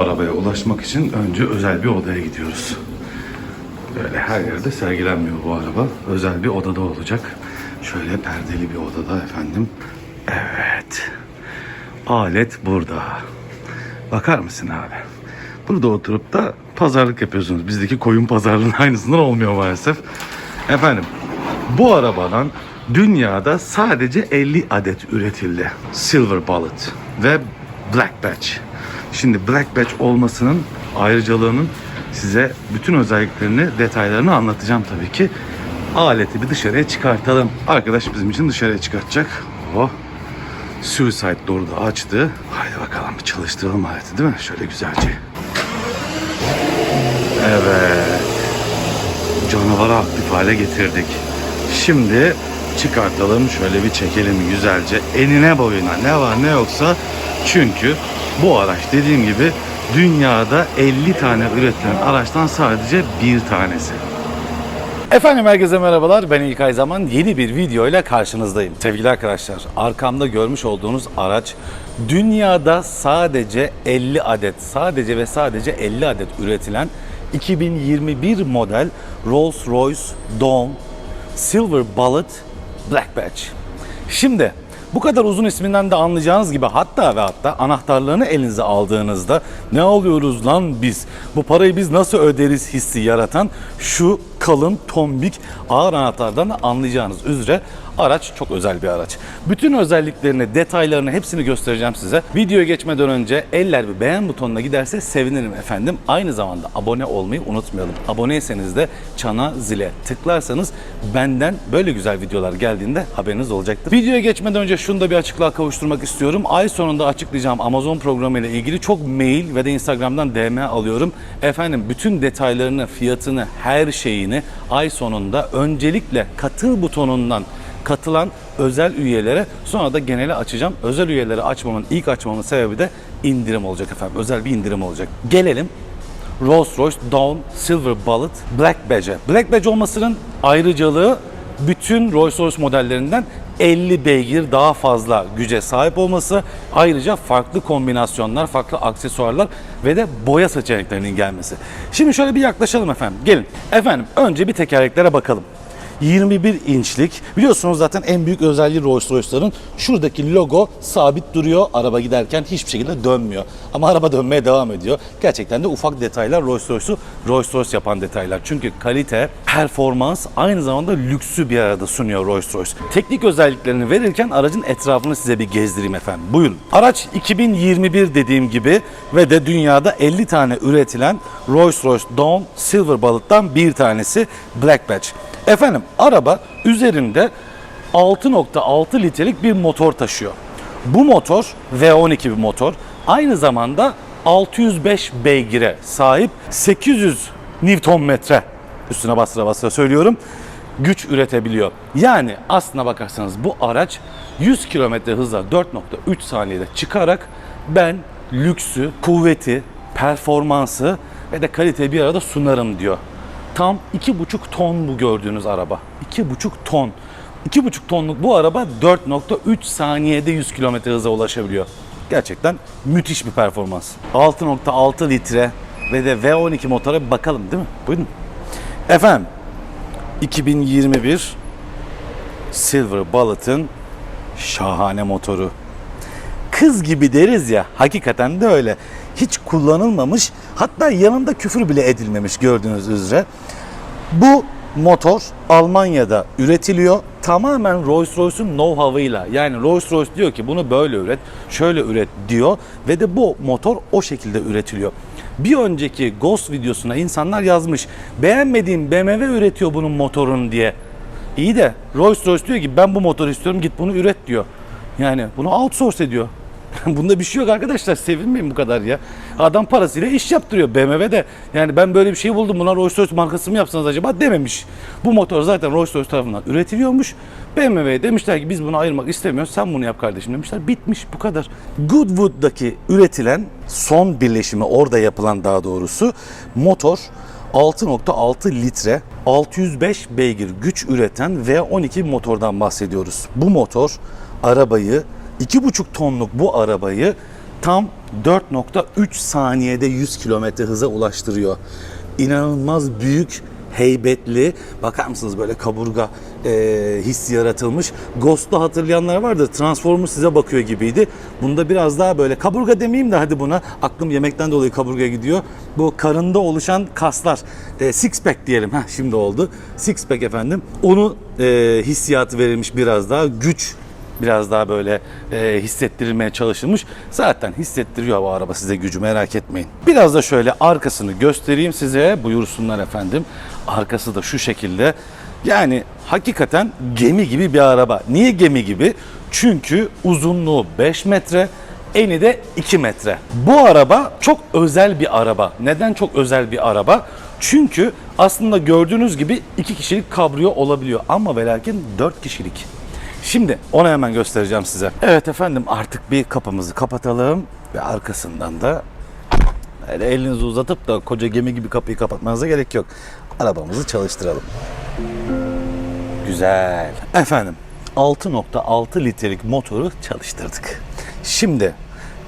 Arabaya ulaşmak için önce özel bir odaya gidiyoruz. Böyle her yerde sergilenmiyor bu araba. Özel bir odada olacak. Şöyle perdeli bir odada efendim. Evet. Alet burada. Bakar mısın abi? Burada oturup da pazarlık yapıyorsunuz. Bizdeki koyun pazarlığının aynısından olmuyor maalesef. Efendim bu arabadan dünyada sadece 50 adet üretildi. Silver Bullet ve Black Badge. Şimdi Black Badge olmasının ayrıcalığının size bütün özelliklerini, detaylarını anlatacağım tabii ki. Aleti bir dışarıya çıkartalım. Arkadaş bizim için dışarıya çıkartacak. Oh. Suicide Door'u da açtı. Haydi bakalım bir çalıştıralım aleti değil mi? Şöyle güzelce. Evet. Canavarı aktif hale getirdik. Şimdi çıkartalım şöyle bir çekelim güzelce enine boyuna ne var ne yoksa çünkü bu araç dediğim gibi dünyada 50 tane üretilen araçtan sadece bir tanesi. Efendim herkese merhabalar. Ben İlkay Zaman yeni bir video ile karşınızdayım. Sevgili arkadaşlar, arkamda görmüş olduğunuz araç dünyada sadece 50 adet, sadece ve sadece 50 adet üretilen 2021 model Rolls-Royce Dawn Silver Bullet Black Badge. Şimdi bu kadar uzun isminden de anlayacağınız gibi hatta ve hatta anahtarlarını elinize aldığınızda ne alıyoruz lan biz? Bu parayı biz nasıl öderiz hissi yaratan şu kalın, tombik, ağır anahtardan da anlayacağınız üzere araç çok özel bir araç. Bütün özelliklerini, detaylarını hepsini göstereceğim size. Videoya geçmeden önce eller bir beğen butonuna giderse sevinirim efendim. Aynı zamanda abone olmayı unutmayalım. Aboneyseniz de çana zile tıklarsanız benden böyle güzel videolar geldiğinde haberiniz olacaktır. Videoya geçmeden önce şunu da bir açıklığa kavuşturmak istiyorum. Ay sonunda açıklayacağım Amazon programı ile ilgili çok mail ve de Instagram'dan DM alıyorum. Efendim bütün detaylarını, fiyatını, her şeyini ay sonunda öncelikle katıl butonundan katılan özel üyelere sonra da genele açacağım. Özel üyeleri açmamın ilk açmamın sebebi de indirim olacak efendim. Özel bir indirim olacak. Gelelim Rolls-Royce Dawn Silver Bullet Black Badge'e. Black Badge olmasının ayrıcalığı bütün Rolls-Royce modellerinden 50 beygir daha fazla güce sahip olması. Ayrıca farklı kombinasyonlar, farklı aksesuarlar ve de boya seçeneklerinin gelmesi. Şimdi şöyle bir yaklaşalım efendim. Gelin. Efendim önce bir tekerleklere bakalım. 21 inçlik. Biliyorsunuz zaten en büyük özelliği Rolls Royce'ların şuradaki logo sabit duruyor. Araba giderken hiçbir şekilde dönmüyor. Ama araba dönmeye devam ediyor. Gerçekten de ufak detaylar Rolls Royce'u Rolls Royce yapan detaylar. Çünkü kalite, performans aynı zamanda lüksü bir arada sunuyor Rolls Royce. Teknik özelliklerini verirken aracın etrafını size bir gezdireyim efendim. Buyurun. Araç 2021 dediğim gibi ve de dünyada 50 tane üretilen Rolls-Royce Dawn Silver Bullet'tan bir tanesi Black Badge. Efendim araba üzerinde 6.6 litrelik bir motor taşıyor. Bu motor V12 bir motor. Aynı zamanda 605 beygire sahip 800 Newton metre üstüne bastıra bastıra söylüyorum güç üretebiliyor. Yani aslına bakarsanız bu araç 100 km hızla 4.3 saniyede çıkarak ben lüksü, kuvveti, performansı ve de kaliteyi bir arada sunarım diyor. Tam 2,5 ton bu gördüğünüz araba. 2,5 ton. 2,5 tonluk bu araba 4.3 saniyede 100 km hıza ulaşabiliyor. Gerçekten müthiş bir performans. 6.6 litre ve de V12 motora bir bakalım değil mi? Buyurun. Efendim 2021 Silver Bullet'ın şahane motoru. Kız gibi deriz ya hakikaten de öyle. Kullanılmamış hatta yanında küfür bile edilmemiş gördüğünüz üzere. Bu motor Almanya'da üretiliyor. Tamamen Rolls-Royce'un know-how'ıyla. Yani Rolls-Royce diyor ki bunu böyle üret, şöyle üret diyor ve de bu motor o şekilde üretiliyor. Bir önceki Ghost videosuna insanlar yazmış. Beğenmediğim BMW üretiyor bunun motorunu diye. İyi de Rolls-Royce diyor ki ben bu motoru istiyorum git bunu üret diyor. Yani bunu outsource ediyor. Bunda bir şey yok arkadaşlar. Sevinmeyin bu kadar ya. Adam parasıyla iş yaptırıyor BMW de. Yani ben böyle bir şey buldum. Buna Rolls Royce markası mı yapsanız acaba dememiş. Bu motor zaten Rolls Royce tarafından üretiliyormuş. BMW'ye demişler ki biz bunu ayırmak istemiyoruz. Sen bunu yap kardeşim demişler. Bitmiş bu kadar. Goodwood'daki üretilen son birleşimi orada yapılan daha doğrusu motor 6.6 litre 605 beygir güç üreten V12 motordan bahsediyoruz. Bu motor arabayı 2,5 tonluk bu arabayı tam 4.3 saniyede 100 kilometre hıza ulaştırıyor. İnanılmaz büyük heybetli bakar mısınız böyle kaburga e, hissi yaratılmış. Ghost'u hatırlayanlar vardır. Transformers size bakıyor gibiydi. Bunda biraz daha böyle kaburga demeyeyim de hadi buna aklım yemekten dolayı kaburga gidiyor. Bu karında oluşan kaslar e, six pack diyelim. Heh, şimdi oldu. Six pack efendim. Onu e, hissiyatı verilmiş biraz daha güç biraz daha böyle e, hissettirilmeye çalışılmış. Zaten hissettiriyor bu araba size gücü merak etmeyin. Biraz da şöyle arkasını göstereyim size. Buyursunlar efendim. Arkası da şu şekilde. Yani hakikaten gemi gibi bir araba. Niye gemi gibi? Çünkü uzunluğu 5 metre, eni de 2 metre. Bu araba çok özel bir araba. Neden çok özel bir araba? Çünkü aslında gördüğünüz gibi 2 kişilik kabriyo olabiliyor ama ve lakin 4 kişilik. Şimdi onu hemen göstereceğim size. Evet efendim artık bir kapımızı kapatalım ve arkasından da öyle elinizi uzatıp da koca gemi gibi kapıyı kapatmanıza gerek yok. Arabamızı çalıştıralım. Güzel. Efendim 6.6 litrelik motoru çalıştırdık. Şimdi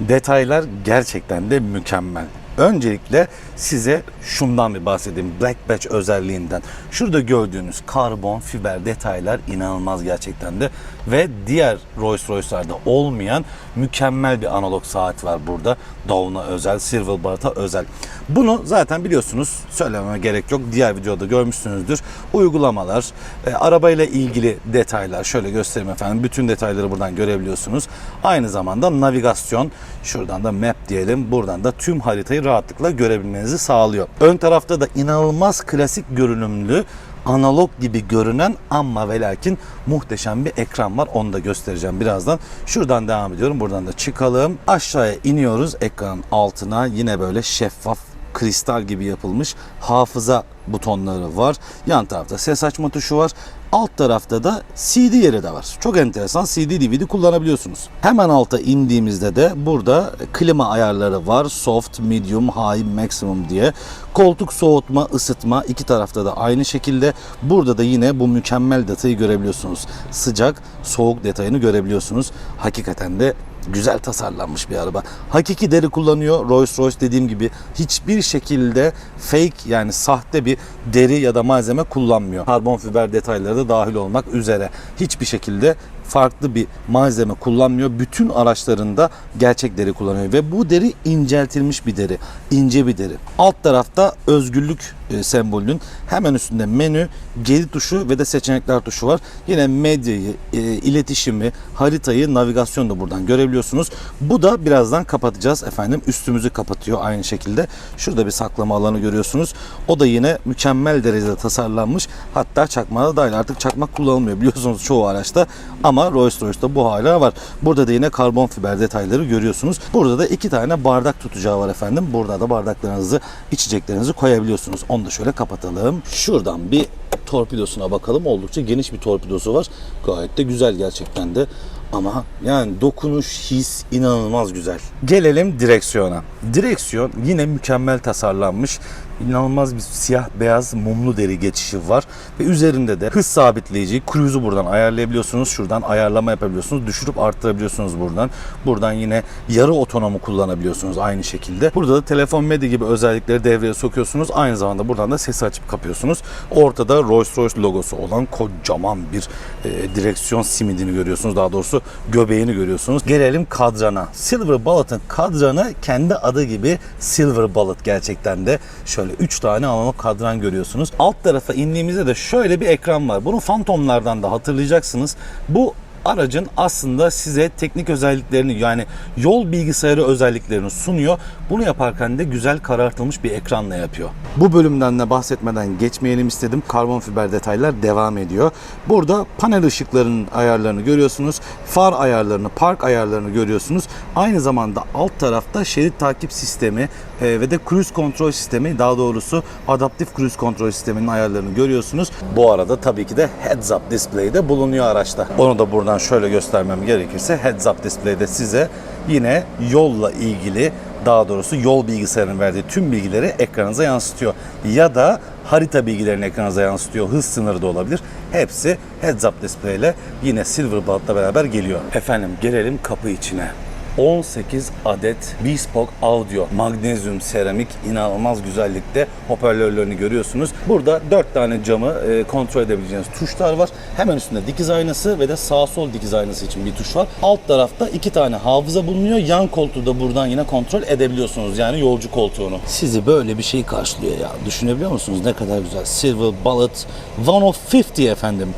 detaylar gerçekten de mükemmel. Öncelikle size şundan bir bahsedeyim. Black Batch özelliğinden. Şurada gördüğünüz karbon fiber detaylar inanılmaz gerçekten de. Ve diğer Rolls Royce'larda olmayan mükemmel bir analog saat var burada. Dawn'a özel, Silverbart'a özel. Bunu zaten biliyorsunuz. Söylememe gerek yok. Diğer videoda görmüşsünüzdür. Uygulamalar, e, arabayla ilgili detaylar. Şöyle göstereyim efendim. Bütün detayları buradan görebiliyorsunuz. Aynı zamanda navigasyon. Şuradan da map diyelim. Buradan da tüm haritayı rahatlıkla görebilmenizi sağlıyor. Ön tarafta da inanılmaz klasik görünümlü analog gibi görünen ama ve lakin muhteşem bir ekran var. Onu da göstereceğim birazdan. Şuradan devam ediyorum. Buradan da çıkalım. Aşağıya iniyoruz. Ekranın altına yine böyle şeffaf kristal gibi yapılmış hafıza butonları var. Yan tarafta ses açma tuşu var. Alt tarafta da CD yeri de var. Çok enteresan CD DVD kullanabiliyorsunuz. Hemen alta indiğimizde de burada klima ayarları var. Soft, medium, high, maximum diye. Koltuk soğutma, ısıtma iki tarafta da aynı şekilde. Burada da yine bu mükemmel detayı görebiliyorsunuz. Sıcak, soğuk detayını görebiliyorsunuz. Hakikaten de güzel tasarlanmış bir araba. Hakiki deri kullanıyor. Rolls Royce dediğim gibi hiçbir şekilde fake yani sahte bir deri ya da malzeme kullanmıyor. Karbon fiber detayları da dahil olmak üzere hiçbir şekilde farklı bir malzeme kullanmıyor. Bütün araçlarında gerçek deri kullanıyor ve bu deri inceltilmiş bir deri, ince bir deri. Alt tarafta özgürlük e, sembolünün hemen üstünde menü, geri tuşu ve de seçenekler tuşu var. Yine medyayı, e, iletişimi, haritayı, navigasyonu da buradan görebiliyorsunuz. Bu da birazdan kapatacağız efendim. Üstümüzü kapatıyor aynı şekilde. Şurada bir saklama alanı görüyorsunuz. O da yine mükemmel derecede tasarlanmış. Hatta çakmağa da dahil. Artık çakmak kullanılmıyor biliyorsunuz çoğu araçta. Ama Rolls Royce'da bu hala var. Burada da yine karbon fiber detayları görüyorsunuz. Burada da iki tane bardak tutacağı var efendim. Burada da bardaklarınızı, içeceklerinizi koyabiliyorsunuz. Onu da şöyle kapatalım. Şuradan bir torpidosuna bakalım. Oldukça geniş bir torpidosu var. Gayet de güzel gerçekten de. Ama yani dokunuş, his inanılmaz güzel. Gelelim direksiyona. Direksiyon yine mükemmel tasarlanmış. İnanılmaz bir siyah beyaz mumlu deri geçişi var. Ve üzerinde de hız sabitleyici, cruise'u buradan ayarlayabiliyorsunuz. Şuradan ayarlama yapabiliyorsunuz. Düşürüp arttırabiliyorsunuz buradan. Buradan yine yarı otonomu kullanabiliyorsunuz aynı şekilde. Burada da telefon medya gibi özellikleri devreye sokuyorsunuz. Aynı zamanda buradan da sesi açıp kapıyorsunuz. Ortada Rolls Royce logosu olan kocaman bir e, direksiyon simidini görüyorsunuz. Daha doğrusu göbeğini görüyorsunuz. Gelelim kadrana. Silver Bullet'ın kadranı kendi adı gibi Silver Bullet gerçekten de. Şöyle 3 tane analog kadran görüyorsunuz. Alt tarafa indiğimizde de şöyle bir ekran var. Bunu Phantom'lardan da hatırlayacaksınız. Bu aracın aslında size teknik özelliklerini yani yol bilgisayarı özelliklerini sunuyor. Bunu yaparken de güzel karartılmış bir ekranla yapıyor. Bu bölümden de bahsetmeden geçmeyelim istedim. Karbon fiber detaylar devam ediyor. Burada panel ışıklarının ayarlarını görüyorsunuz. Far ayarlarını, park ayarlarını görüyorsunuz. Aynı zamanda alt tarafta şerit takip sistemi e, ve de cruise kontrol sistemi daha doğrusu adaptif cruise kontrol sisteminin ayarlarını görüyorsunuz. Bu arada tabii ki de heads up display de bulunuyor araçta. Onu da buradan şöyle göstermem gerekirse heads up display'de size yine yolla ilgili daha doğrusu yol bilgisayarının verdiği tüm bilgileri ekranınıza yansıtıyor. Ya da harita bilgilerini ekranınıza yansıtıyor. Hız sınırı da olabilir. Hepsi heads up display ile yine Silver Bullet'la beraber geliyor. Efendim gelelim kapı içine. 18 adet bespoke audio magnezyum seramik inanılmaz güzellikte hoparlörlerini görüyorsunuz. Burada 4 tane camı e, kontrol edebileceğiniz tuşlar var. Hemen üstünde dikiz aynası ve de sağ sol dikiz aynası için bir tuş var. Alt tarafta iki tane hafıza bulunuyor. Yan koltuğu da buradan yine kontrol edebiliyorsunuz. Yani yolcu koltuğunu. Sizi böyle bir şey karşılıyor ya. Düşünebiliyor musunuz ne kadar güzel. Silver Bullet One of 50 efendim.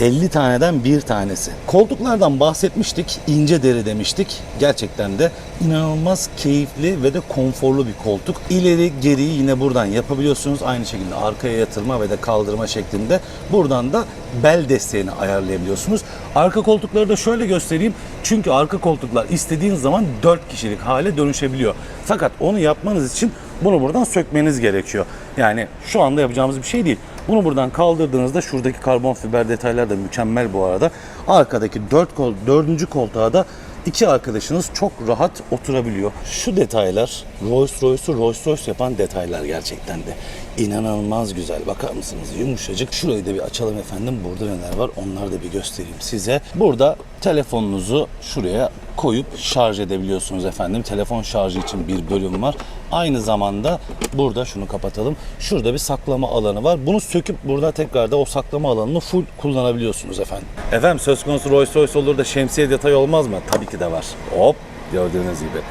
50 taneden bir tanesi. Koltuklardan bahsetmiştik, ince deri demiştik. Gerçekten de inanılmaz keyifli ve de konforlu bir koltuk. İleri geri yine buradan yapabiliyorsunuz. Aynı şekilde arkaya yatırma ve de kaldırma şeklinde. Buradan da bel desteğini ayarlayabiliyorsunuz. Arka koltukları da şöyle göstereyim. Çünkü arka koltuklar istediğiniz zaman 4 kişilik hale dönüşebiliyor. Fakat onu yapmanız için bunu buradan sökmeniz gerekiyor. Yani şu anda yapacağımız bir şey değil. Bunu buradan kaldırdığınızda şuradaki karbon fiber detaylar da mükemmel bu arada. Arkadaki 4 kol, 4. koltuğa da iki arkadaşınız çok rahat oturabiliyor. Şu detaylar Rolls Royce'u Rolls Royce yapan detaylar gerçekten de. İnanılmaz güzel. Bakar mısınız? Yumuşacık. Şurayı da bir açalım efendim. Burada neler var? Onları da bir göstereyim size. Burada telefonunuzu şuraya koyup şarj edebiliyorsunuz efendim. Telefon şarjı için bir bölüm var. Aynı zamanda burada şunu kapatalım. Şurada bir saklama alanı var. Bunu söküp burada tekrar da o saklama alanını full kullanabiliyorsunuz efendim. Efendim söz konusu Rolls Royce olur da şemsiye detayı olmaz mı? Tabii ki de var. Hop gördüğünüz gibi.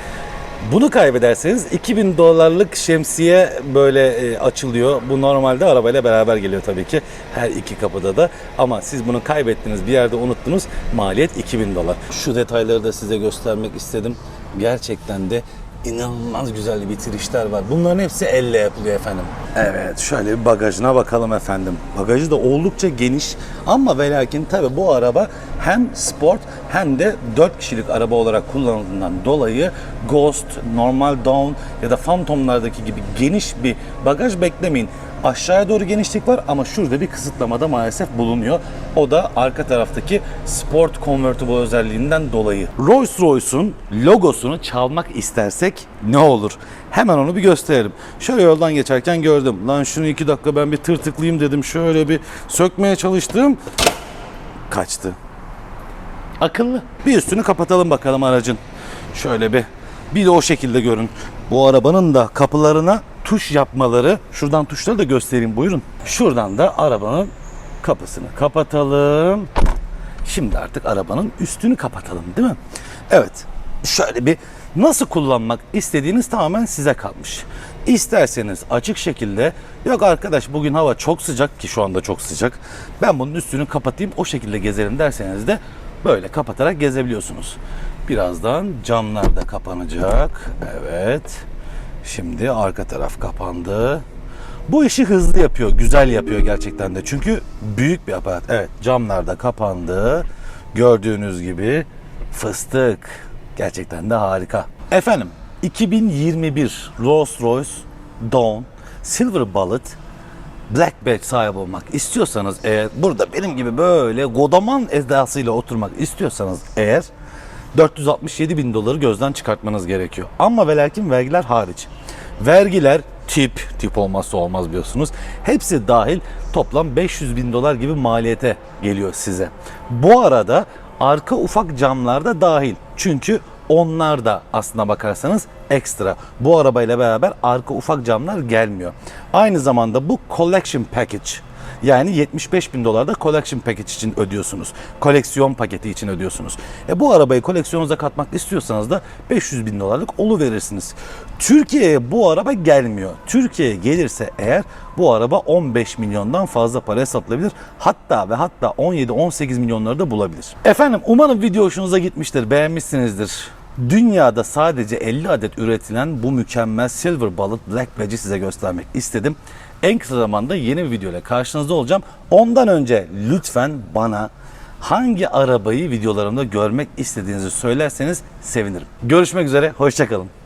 Bunu kaybederseniz 2000 dolarlık şemsiye böyle e, açılıyor. Bu normalde arabayla beraber geliyor tabii ki. Her iki kapıda da. Ama siz bunu kaybettiniz bir yerde unuttunuz. Maliyet 2000 dolar. Şu detayları da size göstermek istedim. Gerçekten de inanılmaz güzel bitirişler var. Bunların hepsi elle yapılıyor efendim. Evet şöyle bir bagajına bakalım efendim. Bagajı da oldukça geniş ama ve lakin tabi bu araba hem sport hem de 4 kişilik araba olarak kullanıldığından dolayı Ghost, Normal Dawn ya da Phantom'lardaki gibi geniş bir bagaj beklemeyin. Aşağıya doğru genişlik var ama şurada bir kısıtlamada maalesef bulunuyor. O da arka taraftaki Sport Convertible özelliğinden dolayı. Rolls Royce'un logosunu çalmak istersek ne olur? Hemen onu bir gösterelim. Şöyle yoldan geçerken gördüm. Lan şunu iki dakika ben bir tırtıklayayım dedim. Şöyle bir sökmeye çalıştım. Kaçtı. Akıllı. Bir üstünü kapatalım bakalım aracın. Şöyle bir bir de o şekilde görün. Bu arabanın da kapılarına tuş yapmaları. Şuradan tuşları da göstereyim buyurun. Şuradan da arabanın kapısını kapatalım. Şimdi artık arabanın üstünü kapatalım değil mi? Evet. Şöyle bir nasıl kullanmak istediğiniz tamamen size kalmış. İsterseniz açık şekilde yok arkadaş bugün hava çok sıcak ki şu anda çok sıcak. Ben bunun üstünü kapatayım o şekilde gezerim derseniz de böyle kapatarak gezebiliyorsunuz. Birazdan camlar da kapanacak. Evet. Şimdi arka taraf kapandı. Bu işi hızlı yapıyor, güzel yapıyor gerçekten de. Çünkü büyük bir aparat. Evet, camlar da kapandı. Gördüğünüz gibi fıstık. Gerçekten de harika. Efendim, 2021 Rolls Royce Dawn Silver Bullet Black Badge sahibi olmak istiyorsanız eğer burada benim gibi böyle godaman edasıyla oturmak istiyorsanız eğer 467 bin doları gözden çıkartmanız gerekiyor. Ama ve lakin vergiler hariç. Vergiler tip, tip olmazsa olmaz biliyorsunuz. Hepsi dahil toplam 500 bin dolar gibi maliyete geliyor size. Bu arada arka ufak camlar da dahil. Çünkü onlar da aslına bakarsanız ekstra. Bu arabayla beraber arka ufak camlar gelmiyor. Aynı zamanda bu collection package yani 75 bin dolar da collection package için ödüyorsunuz. Koleksiyon paketi için ödüyorsunuz. E bu arabayı koleksiyonunuza katmak istiyorsanız da 500 bin dolarlık olu verirsiniz. Türkiye'ye bu araba gelmiyor. Türkiye'ye gelirse eğer bu araba 15 milyondan fazla paraya satılabilir. Hatta ve hatta 17-18 milyonları da bulabilir. Efendim umarım video hoşunuza gitmiştir, beğenmişsinizdir. Dünyada sadece 50 adet üretilen bu mükemmel Silver Bullet Black Badge'i size göstermek istedim. En kısa zamanda yeni bir video ile karşınızda olacağım. Ondan önce lütfen bana hangi arabayı videolarımda görmek istediğinizi söylerseniz sevinirim. Görüşmek üzere, hoşçakalın.